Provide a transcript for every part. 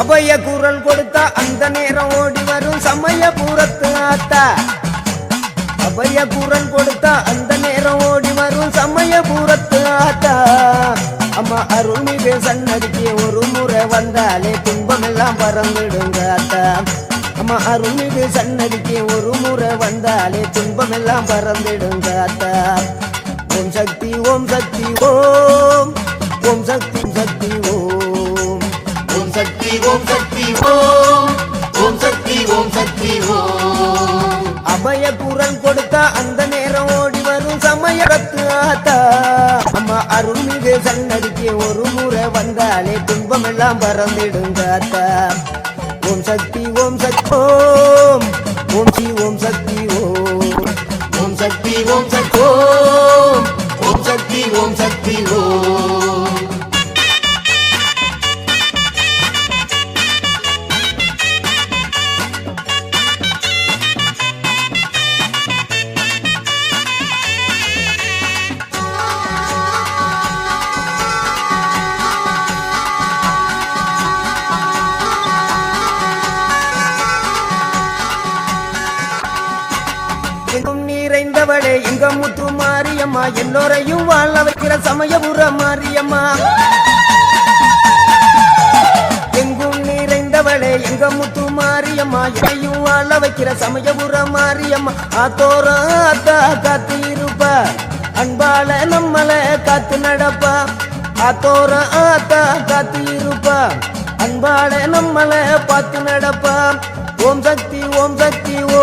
அபய குரல் கொடுத்தா அந்த நேரம் ஓடி வரும். சமயபுரத்து ஆத்தா. அபய குரல் கொடுத்தா அந்த நேரம் ஓடி வரும். சமயபுரத்து ஆத்தா. அம்மா அருள்மிகு சன்னதிக்கு ஒரு முறை வந்தாலே துன்பமெல்லாம் பறந்துடுங்க ஆத்தா. அம்மா அருள்மிகு சன்னதிக்கு ஒரு முறை வந்தாலே துன்பமெல்லாம் பறந்துடுங்க ஆத்தா. ஓம் சக்தி ஓம் சக்தி ஓம். ஓம் சக்தி சக்தி ஓம். சக்தி ஓம் சக்தி ஓம். ஓம் சக்தி ஓம் சக்தி ஓம். அபய குரல் கொடுத்தா அந்த நேரம் ஓடி வரும் சமயத்து ஆத்தா. அம்மா அருள்மிகு சன்னதிக்கு ஒரு முறை வந்தாலே துன்பம் எல்லாம் பறந்திடுங்க ஆத்தா ஓம் சக்தி ஓம் சக்தி ஓம். ஓம் சி ஓம் சக்தி ஓம். ஓம் சக்தி ஓம் சக்தி எங்கும் நிறைந்தவளே எங்க முத்து மாரியம்மா. எல்லோரையும் வாழ வைக்கிற சமயபுர மாரியம்மா. எங்கும் நிறைந்தவளே எங்க முத்து மாரியம்மா. எதையும் வாழ வைக்கிற சமயபுர மாரியம்மா. ஆத்தோர ஆத்தா காத்து இருப்பா. அன்பால நம்மள காத்து நடப்பா. ஆத்தோர ஆத்தா காத்து இருப்பா. அன்பால நம்மள பார்த்து நடப்பா. ஓம் சக்தி ஓம் சக்தி ஓ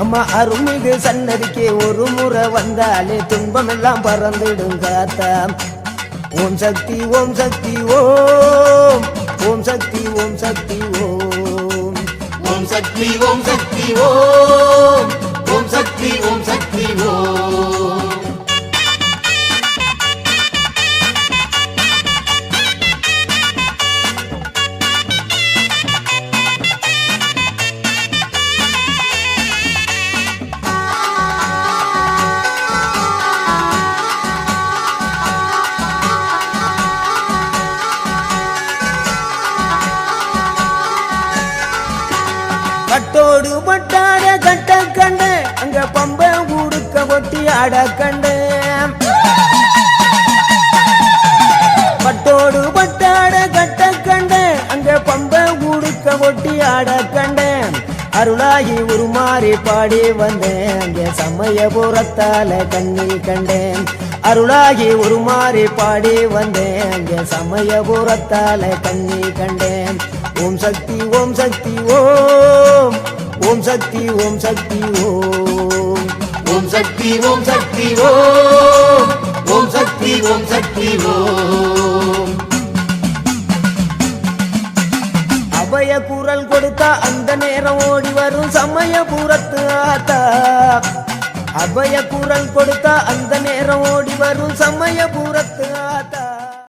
அம்மா அருள்மிகு சன்னதிக்கு ஒரு முறை வந்தாலே துன்பம் எல்லாம் பறந்துடும் ஆத்தா ஓம் சக்தி ஓம் சக்தி ஓம். ஓம் சக்தி ஓம் சக்தி ஓம். ஓம் சக்தி ஓம் சக்தி ஓம். ஆட கண்டேன். பட்டோடு பட்டாட கட்ட கண்டேன். அங்க பம்ப உடுக்க ஒட்டி ஆட கண்டேன். அருளாகி உருமாறி பாடி வந்தேன். அங்கே சமயபுரத்தால கண்ணில் கண்டேன். அருளாகி உருமாறி பாடி வந்தேன். அங்கே சமயபுரத்தால கண்ணில் கண்டேன். ஓம் சக்தி ஓம் சக்தி ஓம். ஓம் சக்தி ஓம் சக்தி ஓம். சக்தி ஓம் சக்தி ஓம் ஓம் சக்தி ஓம் சக்தி ஓம் அபய குரல் கொடுத்தா அந்த நேரம் ஓடி வரும் சமயபுரத்து ஆத்தா. அபய குரல் கொடுத்தா அந்த நேரம் ஓடி வரும் சமயபுரத்து ஆத்தா.